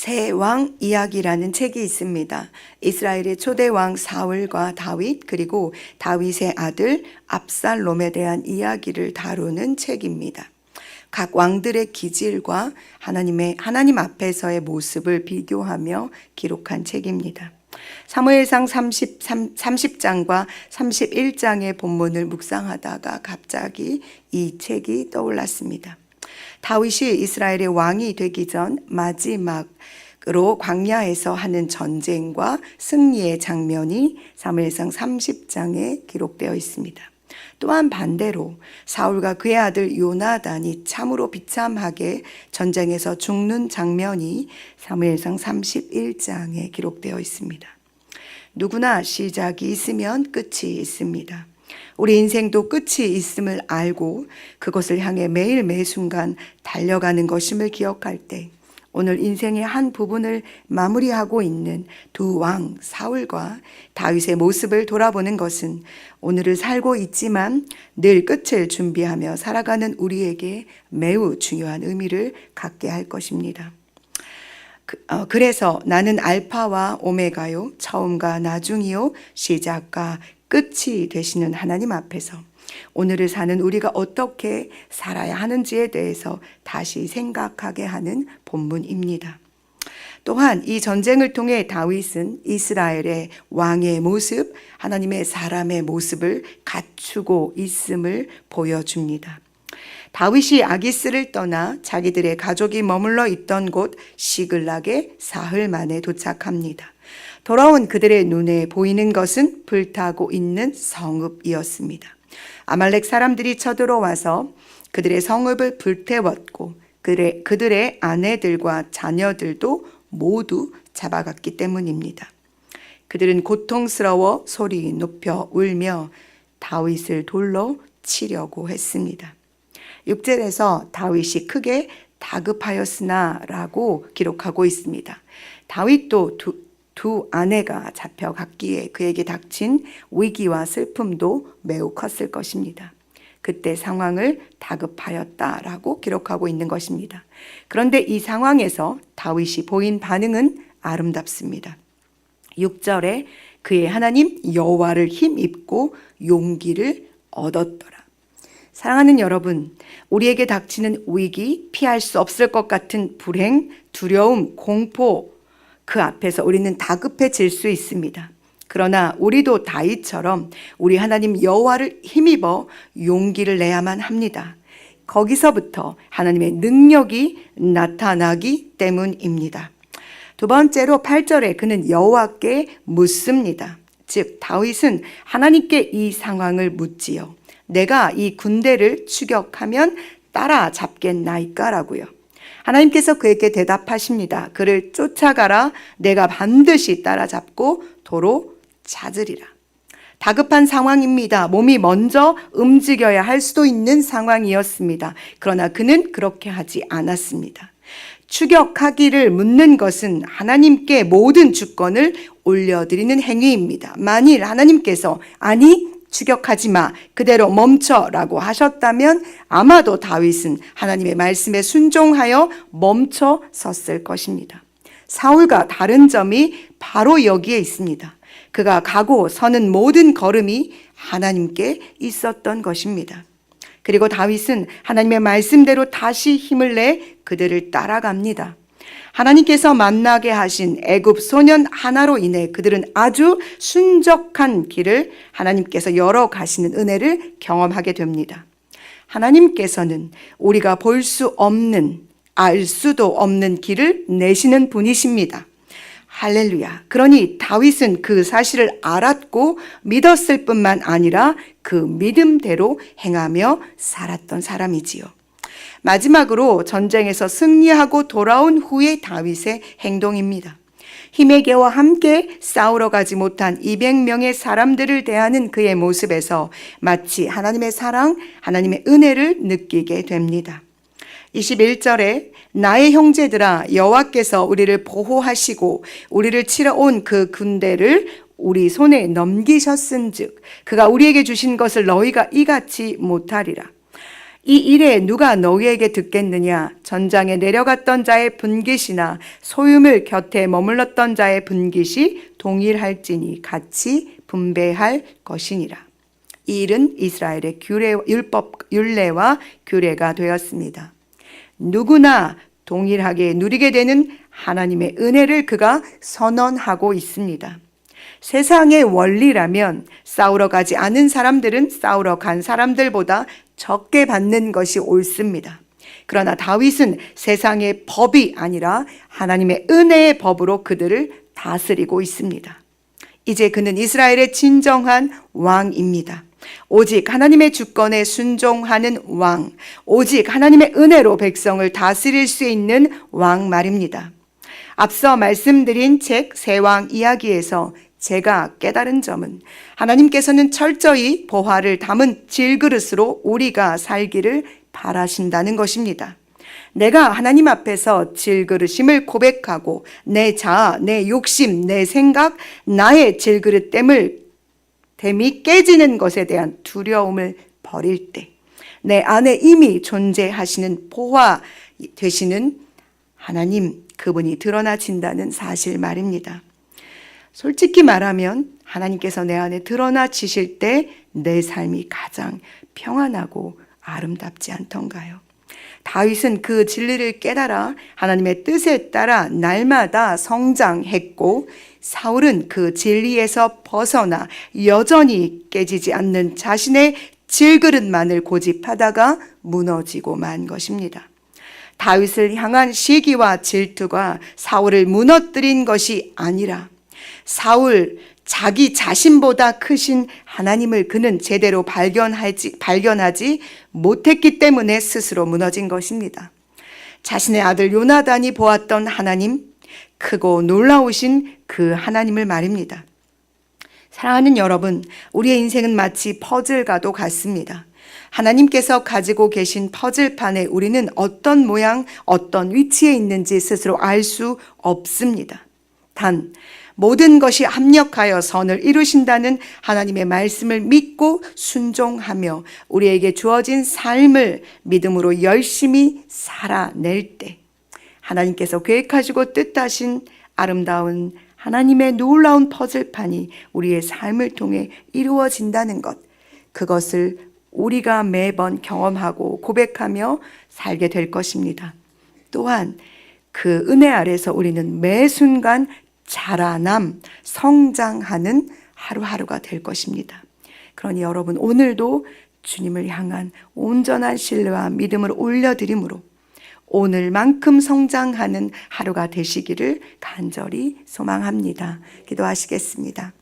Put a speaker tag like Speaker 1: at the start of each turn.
Speaker 1: 새 왕 이야기라는 책이 있습니다. 이스라엘의 초대 왕 사울과 다윗 그리고 다윗의 아들 압살롬에 대한 이야기를 다루는 책입니다. 각 왕들의 기질과 하나님의 하나님 앞에서의 모습을 비교하며 기록한 책입니다. 사무엘상 33, 30장과 31장의 본문을 묵상하다가 갑자기 이 책이 떠올랐습니다. 다윗이 이스라엘의 왕이 되기 전 마지막 으로 광야에서 하는 전쟁과 승리의 장면이 사무엘상 30장에 기록되어 있습니다. 또한 반대로 사울과 그의 아들 요나단이 참으로 비참하게 전쟁에서 죽는 장면이 사무엘상 31장에 기록되어 있습니다. 누구나 시작이 있으면 끝이 있습니다. 우리 인생도 끝이 있음을 알고 그것을 향해 매일 매순간 달려가는 것임을 기억할 때 오늘 인생의 한 부분을 마무리하고 있는 두 왕 사울과 다윗의 모습을 돌아보는 것은 오늘을 살고 있지만 늘 끝을 준비하며 살아가는 우리에게 매우 중요한 의미를 갖게 할 것입니다. 그, 어, 그래서 나는 알파와 오메가요, 처음과 나중이요, 시작과 끝이 되시는 하나님 앞에서 오늘을 사는 우리가 어떻게 살아야 하는지에 대해서 다시 생각하게 하는 본문입니다. 또한 이 전쟁을 통해 다윗은 이스라엘의 왕의 모습, 하나님의 사람의 모습을 갖추고 있음을 보여줍니다. 다윗이 아기스를 떠나 자기들의 가족이 머물러 있던 곳 시글락에 사흘 만에 도착합니다. 돌아온 그들의 눈에 보이는 것은 불타고 있는 성읍이었습니다. 아말렉 사람들이 쳐들어와서 그들의 성읍을 불태웠고 그들의, 그들의 아내들과 자녀들도 모두 잡아갔기 때문입니다. 그들은 고통스러워 소리 높여 울며 다윗을 돌로 치려고 했습니다. 6절에서 다윗이 크게 다급하였으나라고 기록하고 있습니다. 다윗도 두, 두 아내가 잡혀갔기에 그에게 닥친 위기와 슬픔도 매우 컸을 것입니다. 그때 상황을 다급하였다라고 기록하고 있는 것입니다. 그런데 이 상황에서 다윗이 보인 반응은 아름답습니다. 6절에 그의 하나님 여호와를 힘입고 용기를 얻었더라. 사랑하는 여러분, 우리에게 닥치는 위기, 피할 수 없을 것 같은 불행, 두려움, 공포, 그 앞에서 우리는 다급해질 수 있습니다. 그러나 우리도 다윗처럼 우리 하나님 여호와를 힘입어 용기를 내야만 합니다. 거기서부터 하나님의 능력이 나타나기 때문입니다. 두 번째로 8절에 그는 여호와께 묻습니다. 즉 다윗은 하나님께 이 상황을 묻지요. 내가 이 군대를 추격하면 따라잡겠나이까라고요. 하나님께서 그에게 대답하십니다. 그를 쫓아가라. 내가 반드시 따라잡고 도로 찾으리라. 다급한 상황입니다. 몸이 먼저 움직여야 할 수도 있는 상황이었습니다. 그러나 그는 그렇게 하지 않았습니다. 추격하기를 묻는 것은 하나님께 모든 주권을 올려드리는 행위입니다. 만일 하나님께서 아니 추격하지 마. 그대로 멈춰라고 하셨다면 아마도 다윗은 하나님의 말씀에 순종하여 멈춰 섰을 것입니다. 사울과 다른 점이 바로 여기에 있습니다. 그가 가고 서는 모든 걸음이 하나님께 있었던 것입니다. 그리고 다윗은 하나님의 말씀대로 다시 힘을 내 그들을 따라갑니다. 하나님께서 만나게 하신 애굽 소년 하나로 인해 그들은 아주 순적한 길을 하나님께서 열어 가시는 은혜를 경험하게 됩니다. 하나님께서는 우리가 볼 수 없는 알 수도 없는 길을 내시는 분이십니다. 할렐루야. 그러니 다윗은 그 사실을 알았고 믿었을 뿐만 아니라 그 믿음대로 행하며 살았던 사람이지요. 마지막으로 전쟁에서 승리하고 돌아온 후의 다윗의 행동입니다. 개와 함께 싸우러 가지 못한 200명의 사람들을 대하는 그의 모습에서 마치 하나님의 사랑, 하나님의 은혜를 느끼게 됩니다. 21절에 나의 형제들아 여호와께서 우리를 보호하시고 우리를 치러 온 그 군대를 우리 손에 넘기셨은즉 그가 우리에게 주신 것을 너희가 이같이 못하리라. 이 일에 누가 너희에게 듣겠느냐? 전장에 내려갔던 자의 분깃이나 소유물 곁에 머물렀던 자의 분깃이 동일할지니 같이 분배할 것이니라. 이 일은 이스라엘의 규례, 율법, 율례와 규례가 되었습니다. 누구나 동일하게 누리게 되는 하나님의 은혜를 그가 선언하고 있습니다. 세상의 원리라면 싸우러 가지 않은 사람들은 싸우러 간 사람들보다 적게 받는 것이 옳습니다. 그러나 다윗은 세상의 법이 아니라 하나님의 은혜의 법으로 그들을 다스리고 있습니다. 이제 그는 이스라엘의 진정한 왕입니다. 오직 하나님의 주권에 순종하는 왕, 오직 하나님의 은혜로 백성을 다스릴 수 있는 왕 말입니다. 앞서 말씀드린 책 세왕 이야기에서 제가 깨달은 점은 하나님께서는 철저히 보화를 담은 질그릇으로 우리가 살기를 바라신다는 것입니다. 내가 하나님 앞에서 질그릇임을 고백하고 내 자아, 내 욕심, 내 생각, 나의 질그릇됨을 됨이 깨지는 것에 대한 두려움을 버릴 때, 내 안에 이미 존재하시는 보화 되시는 하나님, 그분이 드러나진다는 사실 말입니다. 솔직히 말하면 하나님께서 내 안에 드러나 지실 때 내 삶이 가장 평안하고 아름답지 않던가요? 다윗은 그 진리를 깨달아 하나님의 뜻에 따라 날마다 성장했고 사울은 그 진리에서 벗어나 여전히 깨지지 않는 자신의 질그릇만을 고집하다가 무너지고 만 것입니다. 다윗을 향한 시기와 질투가 사울을 무너뜨린 것이 아니라 사울 자기 자신보다 크신 하나님을 그는 제대로 발견하지, 발견하지 못했기 때문에 스스로 무너진 것입니다. 자신의 아들 요나단이 보았던 하나님, 크고 놀라우신 그 하나님을 말입니다. 사랑하는 여러분, 우리의 인생은 마치 퍼즐과도 같습니다. 하나님께서 가지고 계신 퍼즐판에 우리는 어떤 모양, 어떤 위치에 있는지 스스로 알 수 없습니다. 단, 모든 것이 합력하여 선을 이루신다는 하나님의 말씀을 믿고 순종하며 우리에게 주어진 삶을 믿음으로 열심히 살아낼 때 하나님께서 계획하시고 뜻하신 아름다운 하나님의 놀라운 퍼즐판이 우리의 삶을 통해 이루어진다는 것. 그것을 우리가 매번 경험하고 고백하며 살게 될 것입니다. 또한 그 은혜 아래서 우리는 매 순간 자라남, 성장하는 하루하루가 될 것입니다. 그러니 여러분, 오늘도 주님을 향한 온전한 신뢰와 믿음을 올려드림으로 오늘만큼 성장하는 하루가 되시기를 간절히 소망합니다. 기도하시겠습니다.